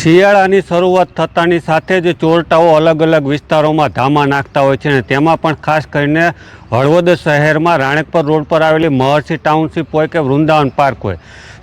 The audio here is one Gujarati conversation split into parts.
શિયાળાની શરૂઆત થતાની સાથે જ ચોરટાઓ અલગ અલગ વિસ્તારોમાં ધામા નાખતા હોય છે અને તેમાં પણ ખાસ કરીને હળવદ શહેરમાં રાણેકપર રોડ પર આવેલી મહર્ષિ ટાઉનશીપ હોય કે વૃંદાવન પાર્ક હોય,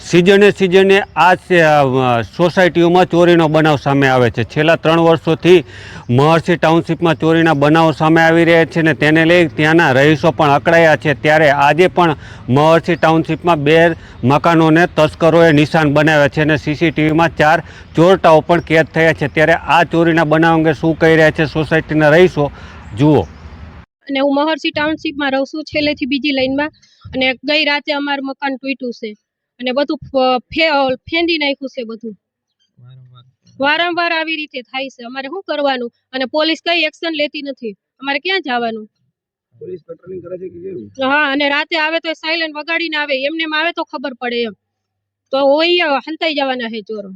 સિઝને સિઝને આ સોસાયટીઓમાં ચોરીનો બનાવ સામે આવે છે. છેલ્લા ત્રણ વર્ષોથી મહર્ષિ ટાઉનશીપમાં ચોરીના બનાવો સામે આવી રહ્યા છે ને તેને લઈ ત્યાંના રહીશો પણ અકળાયા છે. ત્યારે આજે પણ મહર્ષિ ટાઉનશીપમાં બે મકાનોને તસ્કરોએ નિશાન બનાવ્યા છે અને સીસીટીવીમાં ચાર ચોરટાઓ પણ કેદ થયા છે. ત્યારે આ ચોરીના બનાવ અંગે શું કહી રહ્યા છે સોસાયટીના રહીશો? જુઓ. અને હું મહર્ષિ ટાઉનશીપમાં રહું છું. છેલ્લેથી બીજી લાઈનમાં અને ગઈ રાતે અમારું મકાન તૂટ્યું છે. અને બધું ફેંદી નાખ્યું છે બધું. વારંવાર આવી રીતે થાય છે. અમારે શું કરવાનું? અને પોલીસ કઈ એક્શન લેતી નથી. અમારે ક્યાં જવાનું? પોલીસ પેટ્રોલિંગ કરે છે કે હા અને રાતે આવે તો સાયલન્ટ વગાડીને આવે. એમને આવે તો ખબર પડે એમ. તો હોય હંતાઈ જવાના છે ચોરો.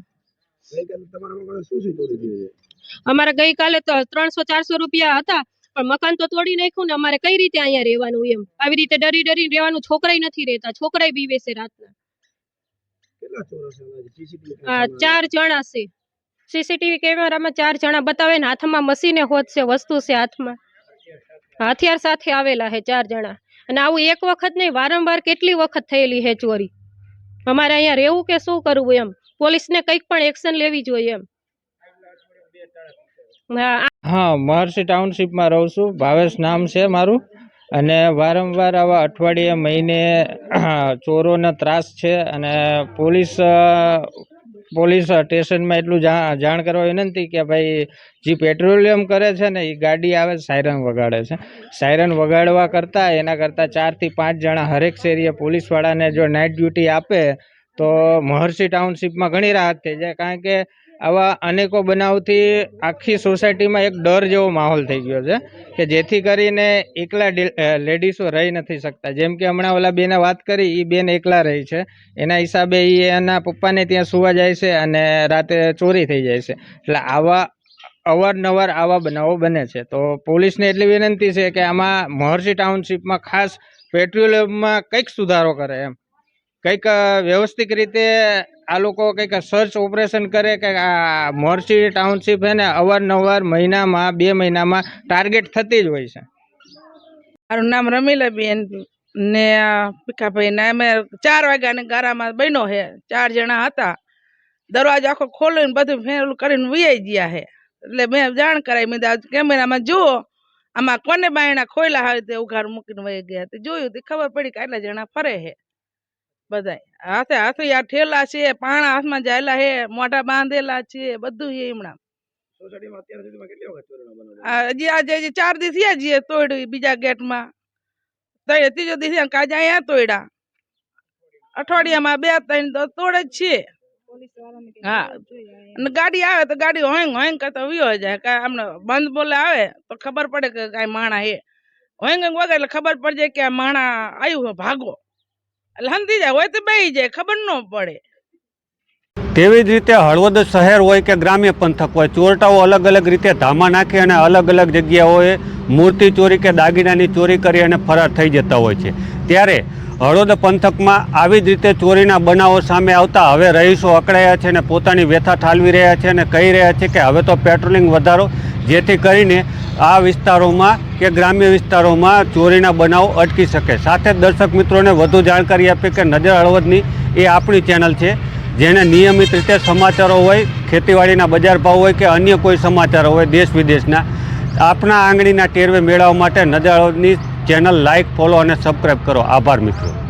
અમારે ગઈકાલે તો ત્રણસો ચારસો રૂપિયા હતા. પણ મકાન તો તોડી નાખ્યું ને અમારે કઈ રીતે અહીંયા રહેવાનું એમ? આવી રીતે ડરી ડરી રહેવાનું છોકરાય નથી રહેતા. છોકરાય બીવે છે રાતના. કેટલા ચોર જણા છે. સીસીટીવી કેમેરામાં ચાર જણા બતાવે ને હાથમાં મશીને હોત છે વસ્તુ છે હાથમાં. હથિયાર સાથે આવેલા છે ચાર જણા. અને આવું એક વખત નહીં વારંવાર કેટલી વખત થયેલી છે ચોરી? અમારે અહીંયા રહેવું કે શું કરવું એમ? પોલીસને કંઈક પણ એક્શન લેવી જોઈએ એમ. હા, મહર્ષિ ટાઉનશીપમાં રહું છું. ભાવેશ નામ છે મારું. અને વારંવાર આવા અઠવાડિયે, મહિને ચોરોનો ત્રાસ છે અને પોલીસ પોલીસ સ્ટેશનમાં એટલું જાણ કરવા વિનંતી કે ભાઈ, જે પેટ્રોલિયમ કરે છે ને એ ગાડી આવે સાયરન વગાડે છે. સાયરન વગાડવા કરતાં, એના કરતાં ચારથી પાંચ જણા હરેક શેરીએ પોલીસવાળાને જો નાઇટ ડ્યુટી આપે, તો મહર્ષિ ટાઉનશીપમાં ઘણી રાહત થઈ જાય. કારણ કે આવા અનેકો બનાવથી આખી સોસાયટીમાં એક ડર જેવો માહોલ થઈ ગયો છે કે જેથી કરીને એકલા લેડીસો રહી નથી શકતા. જેમ કે હમણાં ઓલા બેને વાત કરી એ બેન એકલા રહી છે. એના હિસાબે એ એના પપ્પાને ત્યાં સુવા જાય છે અને રાતે ચોરી થઈ જાય છે. એટલે આવા અવારનવાર આવા બનાવો બને છે. તો પોલીસને એટલી વિનંતી છે કે આમાં મહર્ષિ ટાઉનશીપમાં ખાસ પેટ્રોલિયમમાં કંઈક સુધારો કરે એમ. કંઈક વ્યવસ્થિત રીતે આ લોકો કંઈક સર્ચ ઓપરેશન કરે કે આ મોરસી ટાઉનશીપ છે ને, અવારનવાર મહિનામાં, બે મહિનામાં ટાર્ગેટ થતી જ હોય છે. મારું નામ રમીલાબેન ને ભીખાભાઈ ને અમે ચાર વાગ્યાની ગારામાં બન્યો હે ચાર જણા હતા. દરવાજો આખો ખોલીને બધું ફેરલું કરીને વિયાઈ ગયા હે એટલે મેં જાણ કરાવી મેં કેમેરામાં જુઓ, આમાં કોને બાયણા ખોયલા હોય તે ઉઘાર મૂકીને વહી ગયા. તે જોયું, તે ખબર પડી કે આટલા જણા ફરે હે બધાય. હાથે હાથે આ ઠેલા છે પાણા હાથમાં જાયેલા હે મોઢા બાંધેલા છે બધું હે હમણાં. સોસાયટીમાં અત્યાર સુધીમાં કેટલી વખત ચોરીનો બનાવ બન્યો? આ હજી આજે હજી ચાર દિવસ થયા જઈએ તોડ્યું બીજા ગેટમાં. ત્રીજો દિવસ કાજા અહીંયા તોડ્યા અઠવાડિયામાં બે ત્રણ તો તોડે જ છે. હા. અને ગાડી આવે તો ગાડી હોઈંગ હોઈંગ કરતા વિયો જાય. કાંઈ આમને બંધ બોલે આવે તો ખબર પડે કે કાંઈ માણા હે. હોઈંગ વગર એટલે ખબર પડી જાય કે આ માણા આવ્યું છે ભાગો. એટલે જાય હોય તો બેહી જાય, ખબર ન પડે. તેવી જ રીતે હળવદ શહેર હોય કે ગ્રામ્ય પંથક હોય, ચોરટાઓ અલગ અલગ રીતે ધામા નાખી અને અલગ અલગ જગ્યાઓએ મૂર્તિ ચોરી કે દાગીનાની ચોરી કરી અને ફરાર થઈ જતા હોય છે. ત્યારે હળવદ પંથકમાં આવી જ રીતે ચોરીના બનાવો સામે આવતા હવે રહીશો અકળાયા છે અને પોતાની વ્યથા ઠાલવી રહ્યા છે અને કહી રહ્યા છે કે હવે તો પેટ્રોલિંગ વધારો, જેથી કરીને આ વિસ્તારોમાં કે ગ્રામ્ય વિસ્તારોમાં ચોરીના બનાવો અટકી શકે. સાથે દર્શક મિત્રોને વધુ જાણકારી આપી કે નજર હળવદની એ આપણી ચેનલ છે, જેને નિયમિત રીતે સમાચારો હોય, ખેતીવાડીના બજાર ભાવ હોય કે અન્ય કોઈ સમાચારો હોય દેશ વિદેશના આપણા આંગળીના ટેરવે મેળવવા માટે નજર હળવદની ચેનલ લાઇક ફોલો અને સબસ્ક્રાઈબ કરો. આભાર મિત્રો.